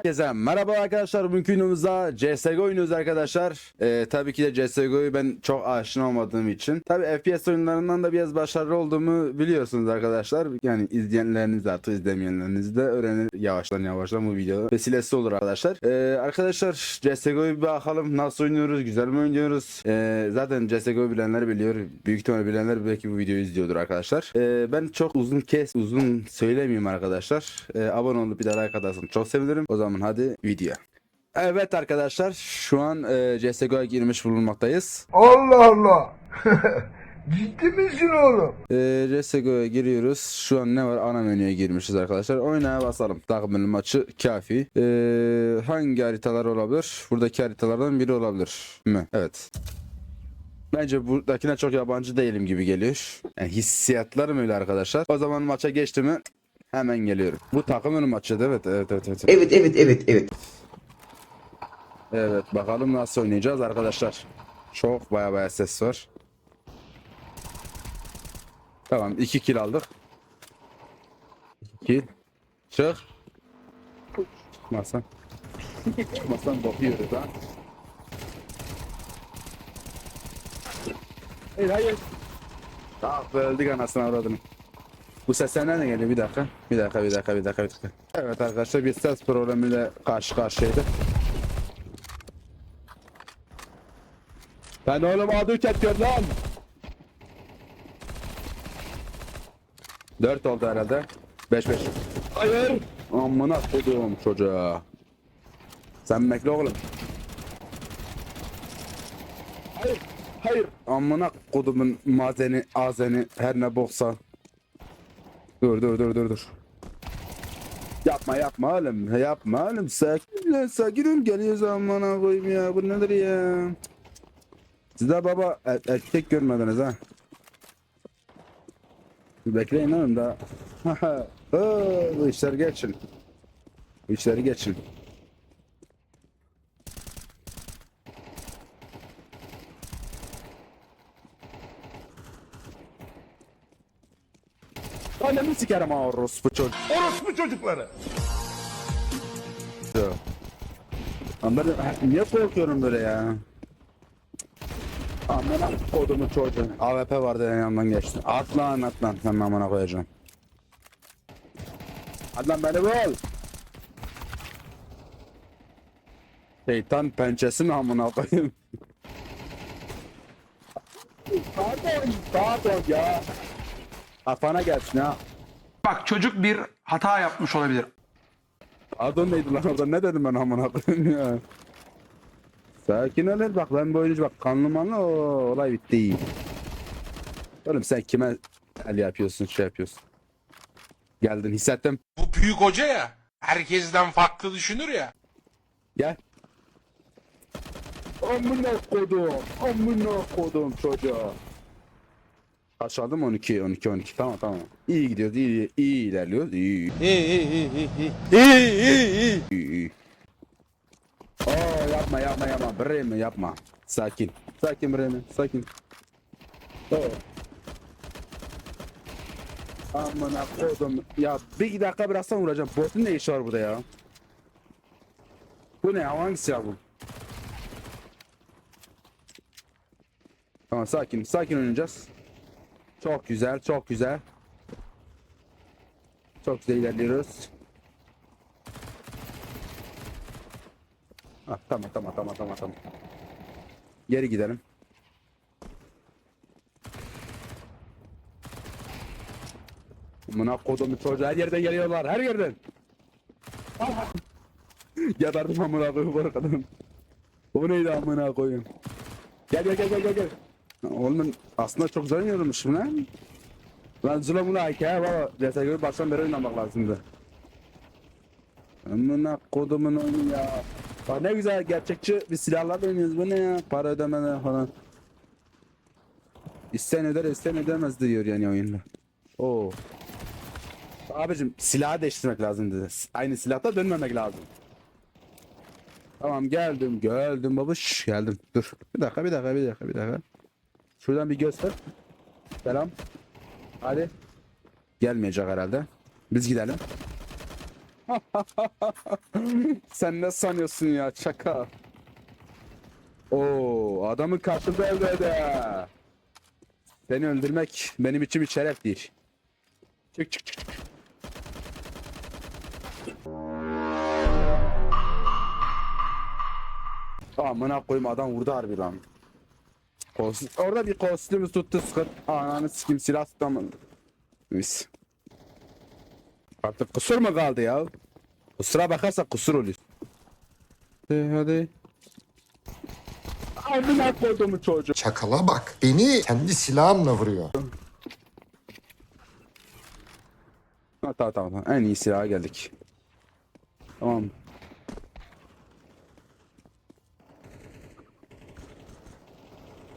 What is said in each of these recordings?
Herkese merhaba arkadaşlar. Bugünkü videomuzda CSGO oynuyoruz arkadaşlar. Ee, tabii ki de CSGO'yu ben çok aşina olmadığım için. Tabii FPS oyunlarından da biraz başarılı olduğumu biliyorsunuz arkadaşlar. Yani izleyenleriniz artık izlemeyenleriniz de öğrenir yavaştan yavaştan bu video vesilesi olur arkadaşlar. Ee, arkadaşlar CSGO'yu bir bakalım nasıl oynuyoruz, güzel mi oynuyoruz? Ee, zaten CSGO bilenler biliyor. Büyük ihtimalle bilenler belki bu videoyu izliyordur arkadaşlar. Ee, ben çok uzun kes, uzun söylemeyeyim arkadaşlar. Ee, abone olup bir de like atarsanız çok sevinirim. O zaman hadi video. Evet arkadaşlar şu an e, CSGO'ya girmiş bulunmaktayız. Allah Allah. Ciddi misin oğlum? E, CSGO'ya giriyoruz. Şu an ne var? Ana menüye girmişiz arkadaşlar. Oynaya basalım. Takımın maçı kafi. E, hangi haritalar olabilir? Buradaki haritalardan biri olabilir mi? Evet. Bence buradakine çok yabancı değilim gibi geliyor. Yani hissiyatlarım öyle arkadaşlar. O zaman maça geçti mi hemen geliyorum. Bu takımın maçı evet evet evet. evet. Evet evet evet evet. Evet bakalım nasıl oynayacağız arkadaşlar. Çok baya baya ses var. Tamam 2 kill aldık. 2 kill. Çık. Çıkmazsan. Çıkmazsan bakıyoruz ha. Hayır hayır. Ah be öldük anasını avradını. Bu sesler nereden geliyor? Bir dakika. Bir dakika, bir dakika, bir dakika, bir dakika. Evet arkadaşlar bir ses problemiyle karşı karşıyaydık. Ben oğlum adı kesiyor lan. 4 oldu herhalde. 5 5. Hayır. Amına koduğum çocuğa. Sen bekle oğlum. Hayır. Hayır. Amına kodumun mazeni, azeni her ne boksa. Dur dur dur dur dur. Yapma yapma oğlum. Yapma oğlum. Sakin lan sakinim geliyoruz amına koyayım ya. Bu nedir ya? Siz de baba er- erkek görmediniz ha. Bekleyin oğlum da. Oo, bu işler geçin. Bu işleri geçin. Sikerim ha orospu çocuk. Orospu çocukları. Lan ben niye korkuyorum böyle ya? Amına kodumu çocuğu. AWP vardı en yanından geçti. At lan at lan. Sen amına koyacağım. Hadi lan beni bul. Şeytan pençesi mi amına koyayım? Pardon, pardon ya. Kafana gelsin ha. Bak çocuk bir hata yapmış olabilir. Pardon neydi lan orada ne dedim ben amına koyayım ya. Sakin ol el, bak ben bu oyuncu bak kanlı manlı o olay bitti. Oğlum sen kime el yapıyorsun şey yapıyorsun. Geldin hissettim. Bu büyük hoca ya. Herkesten farklı düşünür ya. Gel. Amına kodum. Amına kodum çocuğa. Kaç aldım? 12, 12, 12. Tamam tamam. İyi gidiyoruz, iyi, iyi ilerliyoruz. İyi. İyi, iyi, iyi, iyi. İyi, iyi, iyi. İyi. Oo, yapma, yapma, yapma. Bremi yapma. Sakin. Sakin Bremi, sakin. Oo. Amına kodum. Ya bir dakika bıraksan vuracağım. Botun ne işi var burada ya? Bu ne? Hangisi ya bu? Tamam sakin. Sakin oynayacağız. Çok güzel. Çok güzel. Çok güzel ilerliyoruz. Ah, tamam tamam tamam tamam tamam. Geri gidelim. Amına kodumu çocuğu her yerden geliyorlar her yerden. Yadardım amına koyayım bu arkadan. Bu neydi amına koyayım? Gel gel gel gel gel Oğlum ben aslında çok güzel oynuyormuşum lan. Lan Zula bunu hikaye baba. CSGO'yu baştan beri oynamak lazımdı. Amına kodumun oyunu ya. Bak ne güzel gerçekçi bir silahlarla oynuyoruz bu ne ya? Para ödemeden falan. İsteyen öder isteyen ödemez diyor yani oyunda. Oo. Abicim silahı değiştirmek lazım dedi. Aynı silahta dönmemek lazım. Tamam geldim geldim babuş geldim. Dur bir dakika bir dakika bir dakika bir dakika. Şuradan bir göster. Selam. Hadi. Gelmeyecek herhalde. Biz gidelim. Sen ne sanıyorsun ya çaka? Oo adamın karşında evde. Seni öldürmek benim için bir şereftir. Çık çık çık. çık. Amına koyayım adam vurdu harbi lan. Kostüm, orada bir kostümü tuttu sıkır. Ananı sikim silah tutamadı. Mis. Artık kusur mu kaldı ya? Kusura bakarsa kusur oluyor. Hadi hadi. Amına koyduğumu çocuğu. Çakala bak. Beni kendi silahımla vuruyor. Ha, tamam tamam tamam. En iyi silaha geldik. Tamam.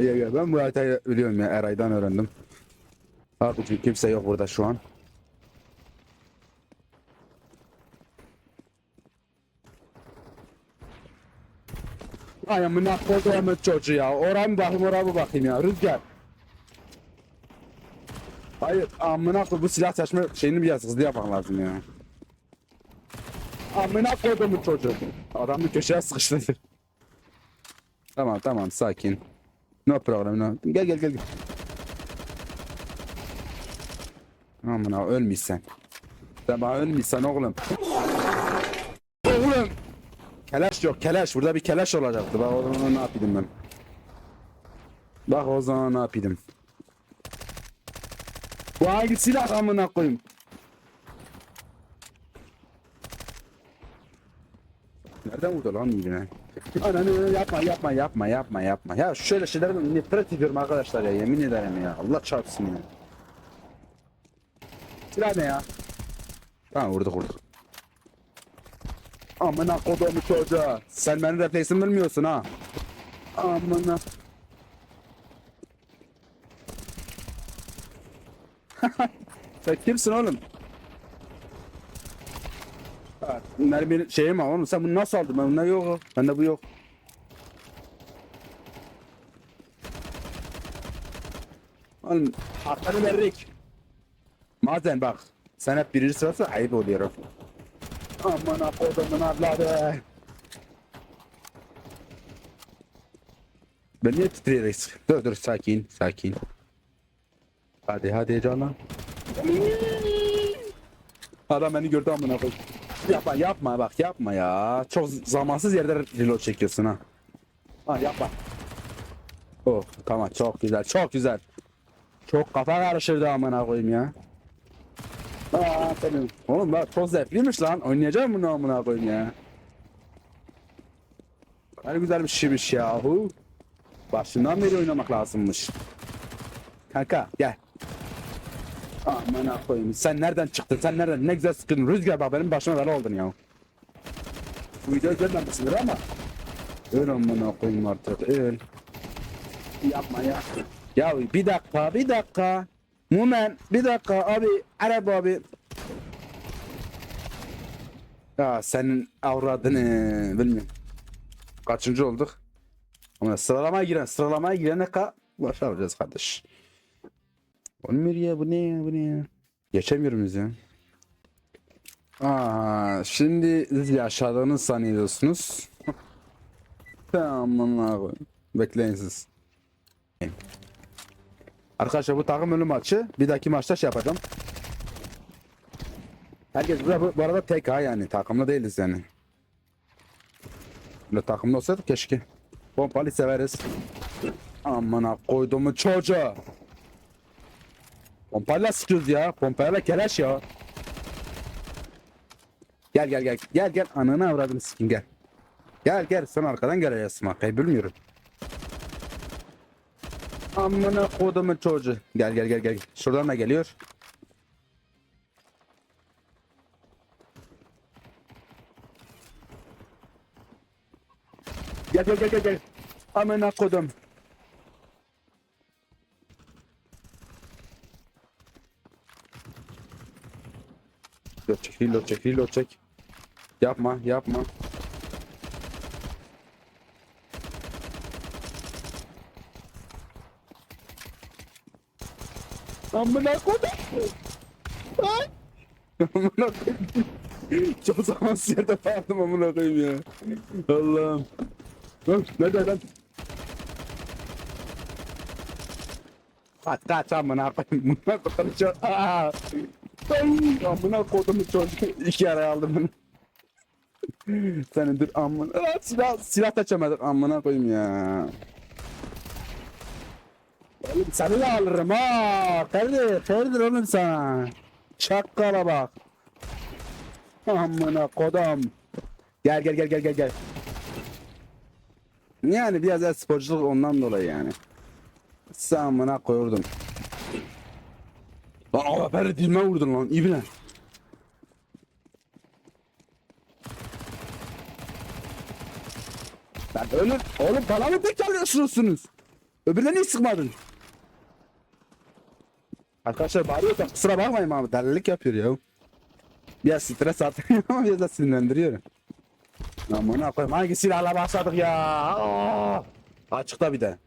İyi iyi. Ben bu haritayı biliyorum ya. Eray'dan öğrendim. Abi çünkü kimse yok burada şu an. Ay amına koyduğumun çocuğu ya. Oraya mı bakayım oraya mı bakayım ya. Rüzgar. Hayır amına koy bu silah seçme şeyini biraz hızlı yapmak lazım ya. Amına koyduğumun çocuğu. Adamı köşeye sıkıştırdı. Tamam tamam sakin. No problem no. Gel gel gel. gel. Amına ölmüşsen. Sen bana ölmüşsen oğlum. Oğlum. Keleş yok keleş. Burada bir keleş olacaktı. Bak o zaman ne yapayım ben. Bak o zaman ne yapayım. Bu hangi silah amına koyayım? Nereden vurdu lan birine? Ananı yapma yapma yapma yapma yapma. Ya şöyle şeylerden nefret ediyorum arkadaşlar ya yemin ederim ya. Allah çarpsın ya. Silah ne ya? Tamam vurduk vurduk. Amına kodumu çocuğa. Sen benim refleksimi bilmiyorsun ha. Amına. Sen kimsin oğlum? Ha, Bunlar benim şeyim var oğlum sen bunu nasıl aldın? Ben bunda yok. Bende bu yok. Oğlum hakkını verdik. Mazen bak. Sen hep birinci sırası ayıp oluyor. Aman kodumun abladı. Ben niye titreyerek Dur dur sakin sakin. Hadi hadi canım. Adam beni gördü amına koy. Yapma yapma bak yapma ya. Çok zamansız yerde reload çekiyorsun ha. Ha yapma. Oh tamam çok güzel çok güzel. Çok kafa karıştırdı amına koyayım ya. Aa senin. Oğlum bak çok zevkliymiş lan. Oynayacağım bunu amına koyayım ya. Ne güzel bir şeymiş yahu. Başından beri oynamak lazımmış. Kanka gel. Aman koyayım. Sen nereden çıktın? Sen nereden? Ne güzel sıkıldın. Rüzgar bak benim başıma bela oldun ya. Bu videoyu görmemişsindir ama. Öl amına koyayım artık. Öl. Yapma ya. Ya bir dakika bir dakika. Mumen bir dakika abi. Arap abi. Ya senin avradını bilmiyorum. Kaçıncı olduk? Ama sıralamaya giren sıralamaya girene kadar başaracağız kardeş. Olmuyor ya bu ne ya bu ne ya. Geçemiyoruz ya. Aa, şimdi siz yaşadığını sanıyorsunuz. Tamam abi. Bekleyin siz. Arkadaşlar bu takım ölüm maçı. Bir dahaki maçta şey yapacağım. Herkes burada bu, bu arada tek ha yani. Takımlı değiliz yani. Böyle takımlı olsaydık keşke. Pompalı severiz. Amına koyduğumu çocuğu. Pompayla sıkıyoruz ya. Pompayla keleş ya. Gel gel gel. Gel gel. Ananı avradını sikin gel. Gel gel. Sen arkadan geleceğiz. Makayı bilmiyorum. Amına kodumun çocuğu. Gel gel gel gel. Şuradan da geliyor. Gel gel gel gel gel. Amına kodum. Reload çek, reload çek, reload çek. Yapma, yapma. Amına. Ay. Amına kodum. Çok zamansız yerde bağırdım amına koyayım ya. Allah'ım. Nerede lan? Kaç kaç amına koyayım. Bunlar konuşuyor. Ay, Amına kodumu çocuğu. İki araya aldım bunu. Senin dur amına. Lan silah, silah taşımadık amına koyayım ya. Oğlum seni de alırım ha. Ferdi, Ferdi oğlum sana. Çakkala bak. Amına kodum. Gel gel gel gel gel gel. Yani biraz sporculuk ondan dolayı yani. Sen amına koyurdum. Lan Ferdi dilime vurdun lan ibne. Lan oğlum, oğlum bana mı tekrarlıyorsunuz? Öbürüne niye sıkmadın? Arkadaşlar bağırıyor da kusura bakmayın abi delilik yapıyor ya. Biraz stres atıyor ama biraz da sinirlendiriyor. Aman koyayım hangi silahla başladık ya? Aa! Açıkta bir de.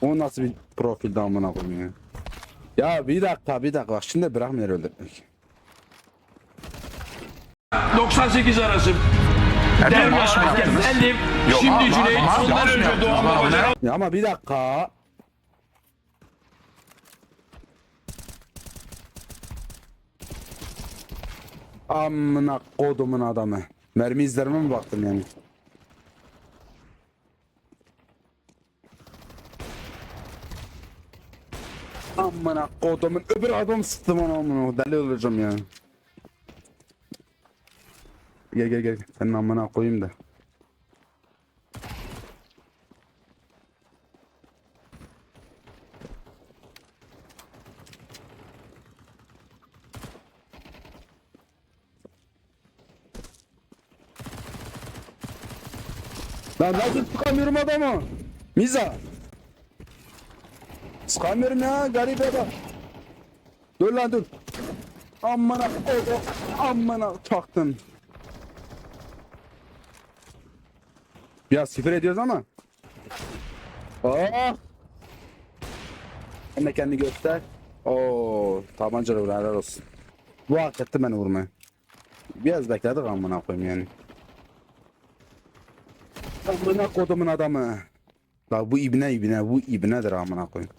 O nasıl bir profilde amına koyayım ya? Ya bir dakika bir dakika bak şimdi bırakmıyor öldürmek. 98 arası. Ertem maaş mı Devre yaptınız? Efendim, Yok, şimdi ma- Cüneyt, ondan önce yaptınız? Doğan Babacan. Ya ama bir dakika. Amına kodumun adamı. Mermi izlerime mi baktın yani? Amına kodumun öbür adam sıktım onu amına deli olacağım ya. Gel gel gel senin amına koyayım da. Lan nasıl sıkamıyorum adamı? Miza. Sıkamıyorum ya garip adam. Dur lan dur. Amına kodu. Amına taktın. Biraz küfür ediyoruz ama. Oh. Sen de kendini göster. Oo, tabancalı vur helal olsun. Bu hak etti beni vurmayı. Biraz bekledik amına koyayım yani. Amına kodumun adamı. La bu ibne ibne bu ibnedir amına koyayım.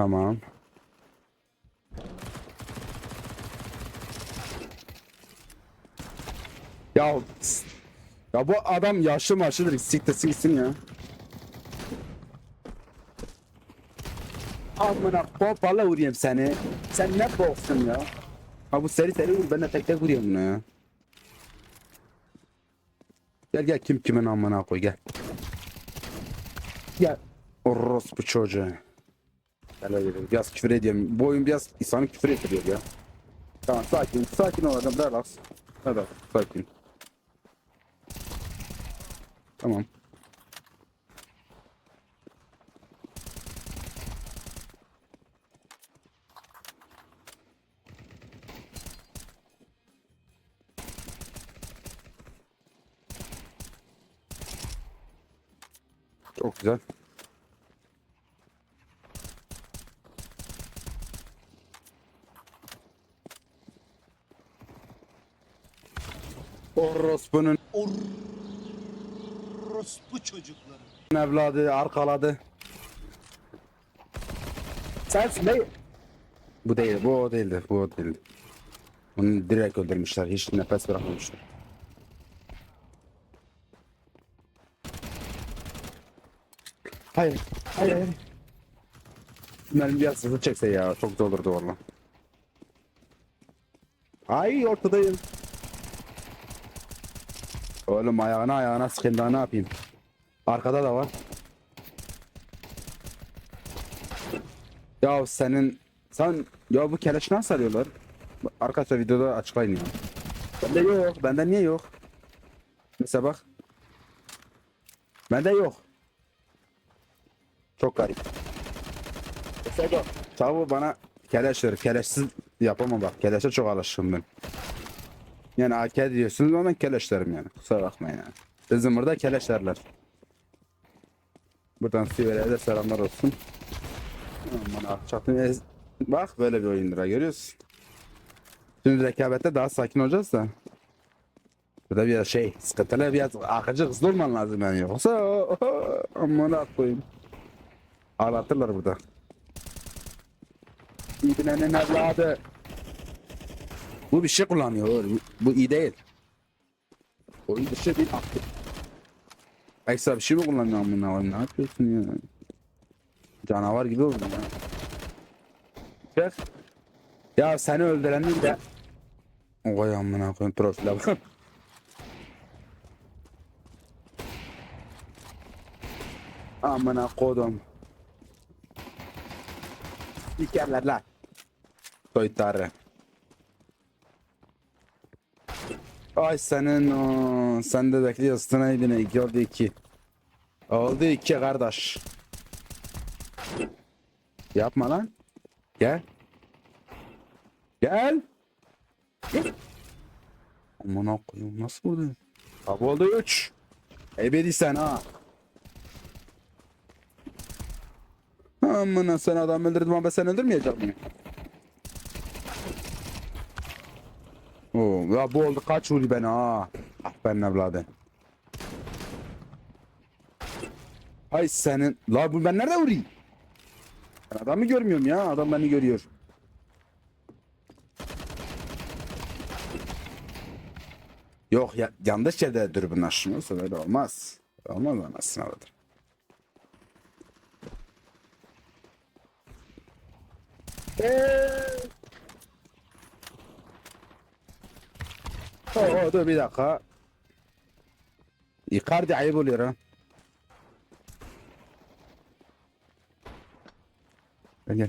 Tamam. Ya ya bu adam yaşlı maşlıdır siktirsin gitsin ya. Amına pompala vurayım seni. Sen ne boksun ya? Ha bu seri seri vur ben de tek tek vurayım buna ya. Gel gel kim kimin amına koy gel. Gel. Orospu çocuğu. Gel hadi biraz küfür ediyorum. Bu oyun biraz insanı küfür ediyor ya. Tamam sakin sakin ol adam relax. Relax sakin. Tamam. Çok güzel. Orospu'nun Orospu çocukları. evladı arkaladı. Sensin değil. Bu değil, bu o değildi, bu o değildi. Onu direkt öldürmüşler, hiç nefes bırakmamışlar. Hayır, hayır, hayır. Mermi biraz hızlı çekse ya, çok da olurdu valla. Ay ortadayım. Oğlum ayağına ayağına sıkayım daha ne yapayım? Arkada da var. Ya senin sen ya bu keleş nasıl arıyorlar? Arkadaşlar videoda açıklayın ya. Bende yok. Bende niye yok? Mesela bak. Bende yok. Çok garip. Mesela. Tavuğu bana keleş ver. Keleşsiz yapamam bak. Keleşe çok alışkın ben. Yani AK diyorsunuz ama ben keleş derim yani. Kusura bakmayın yani. Bizim burada keleş derler. Buradan Sivere'ye de selamlar olsun. Aman ah çatın ez- Bak böyle bir oyundur görüyorsun. Şimdi rekabette daha sakin olacağız da. Burada biraz şey sıkıntılı biraz akıcı hızlı olman lazım yani yoksa aman koyayım. Ağlatırlar burada. İbnenin evladı. Bu bir şey kullanıyor. Bu, bu iyi değil. Oyun dışı bir aktif. Ekstra bir şey mi kullanıyor amına koyayım? Ne yapıyorsun ya? Canavar gibi oldun ya. Bak. Ya seni öldürenin de Oy amına koyayım profile bak. amına kodum. Dikerler lan. Soytarı. Ay senin o sen de bekliyorsun neydi ne iki oldu iki. Oldu iki kardeş. Yapma lan. Gel. Gel. Aman koyayım nasıl vurdu? Abi oldu 3. Ebedi sen ha. Aman sen adam öldürdün ama ben sen öldürmeyecek miyim? Oo, ya bu oldu kaç vurdu beni ha. Ah ben evladım. Ay senin. La bu ben nerede vurayım? Ben adamı görmüyorum ya. Adam beni görüyor. Yok ya yanlış yerde dürbün açmıyorsa öyle olmaz. Olmaz anasını alır. Oo, dur bir dakika. Icardi ayıp oluyor ha. Gel gel.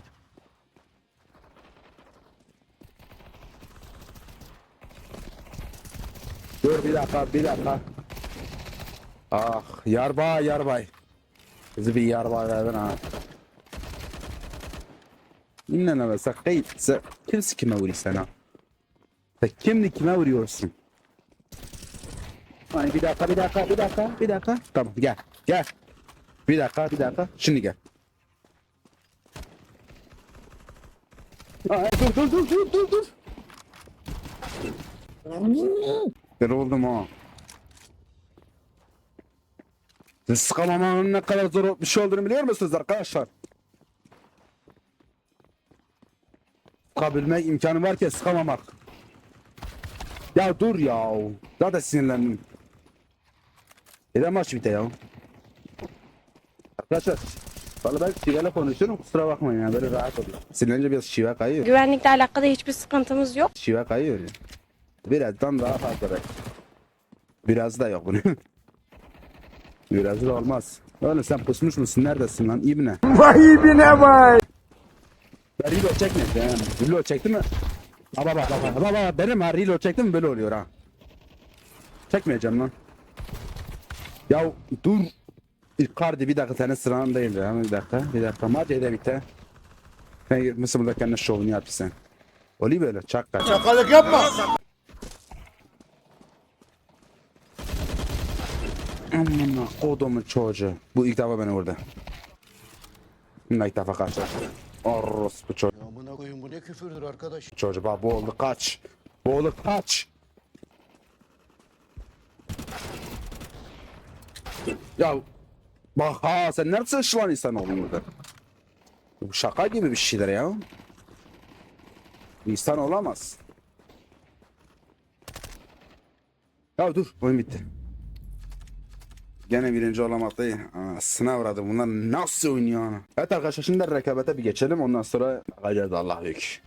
Dur bir dakika bir dakika. Ah yarbay yarbay. Bizi bir yarbay verdin ha. İnnen ama sakayım. Sen kimsi kime vuruyor sana? Sen kimli kime vuruyorsun? Ay bir dakika bir dakika bir dakika bir dakika. Tamam gel gel. Bir dakika bir dakika. Şimdi gel. Ay, dur dur dur dur dur dur. Ben oldum ha. Sıkamamanın ne kadar zor bir şey olduğunu biliyor musunuz arkadaşlar? Sıkabilmek imkanı varken sıkamamak. Ya dur ya. Daha da sinirlendim. Neden maç bite ya? Arkadaşlar. Vallahi ben şiveyle konuşuyorum kusura bakmayın ya böyle rahat oluyor. Sinirlenince biraz şive kayıyor. Güvenlikle alakalı hiçbir sıkıntımız yok. Şive kayıyor ya. Birazdan daha fazla belki. Biraz da yok bunun. Biraz da olmaz. Oğlum sen pusmuş musun? Neredesin lan? İbne. Vay ibine vay. Ben reload çekmedim. Yani. Reload çekti mi? Baba baba baba baba benim ha reload çektim böyle oluyor ha. Çekmeyeceğim lan. Ya dur. Icardi bir dakika senin sıran değil ya. Bir dakika bir dakika. Madde de bitti. Sen gitmişsin burada kendine şovunu yap sen. Oluyor böyle çak kaç. Şakalık yapma. Amına kodumun çocuğu. Bu ilk defa beni vurdu. Bununla ilk defa karşılaştım. Orospu çocuğu. Bu ne küfürdür arkadaş. Çocuğu bak boğuldu kaç. Boğuldu kaç. Ya bak ha sen nereden şu an insan oldun burada? Bu şaka gibi bir şeyler ya. İnsan olamaz. Ya dur oyun bitti. Gene birinci olamadı. Aa, sınav aradı. Bunlar nasıl oynuyor ana? Evet arkadaşlar şimdi rekabete bir geçelim. Ondan sonra bakacağız Allah büyük.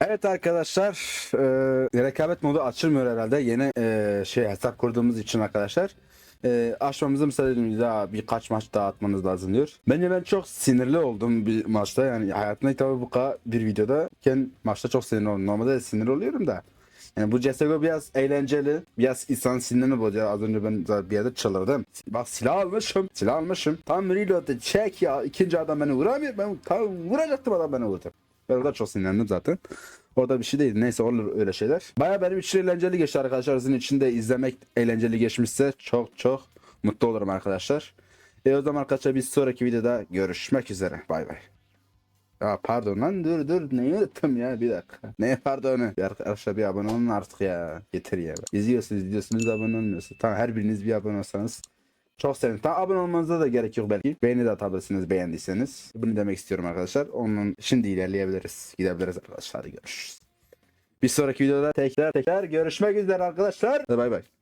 Evet arkadaşlar e, rekabet modu açılmıyor herhalde yeni e, şey hesap kurduğumuz için arkadaşlar e, açmamızı müsaade edin daha birkaç maç daha atmanız lazım diyor. Bence ben çok sinirli oldum bir maçta yani hayatımda ilk defa bu kadar bir videoda ken maçta çok sinirli oldum. Normalde de sinir oluyorum da. Yani bu CSGO biraz eğlenceli. Biraz insan sinirini bozuyor. Az önce ben zaten bir yerde çıldırdım. Bak silah almışım. Silah almışım. Tam reload'ı çek ya. İkinci adam beni vuramıyor. Ben tam vuracaktım adam beni vurdu. Ben orada çok sinirlendim zaten. Orada bir şey değil. Neyse olur öyle şeyler. Baya benim için eğlenceli geçti arkadaşlar. Sizin için de izlemek eğlenceli geçmişse çok çok mutlu olurum arkadaşlar. E o zaman arkadaşlar bir sonraki videoda görüşmek üzere. Bay bay. Ya pardon lan dur dur neyi unuttum ya bir dakika. Ne pardonu? Bir arkadaşlar bir abone olun artık ya. Yeter ya. İzliyorsunuz izliyorsunuz abone olmuyorsunuz. Tamam her biriniz bir abone olsanız çok sevinirim. Tamam abone olmanıza da gerek yok belki. Beğeni de atabilirsiniz beğendiyseniz. Bunu demek istiyorum arkadaşlar. Onun şimdi ilerleyebiliriz. Gidebiliriz arkadaşlar. Hadi görüşürüz. Bir sonraki videoda tekrar tekrar görüşmek üzere arkadaşlar. Bay bay.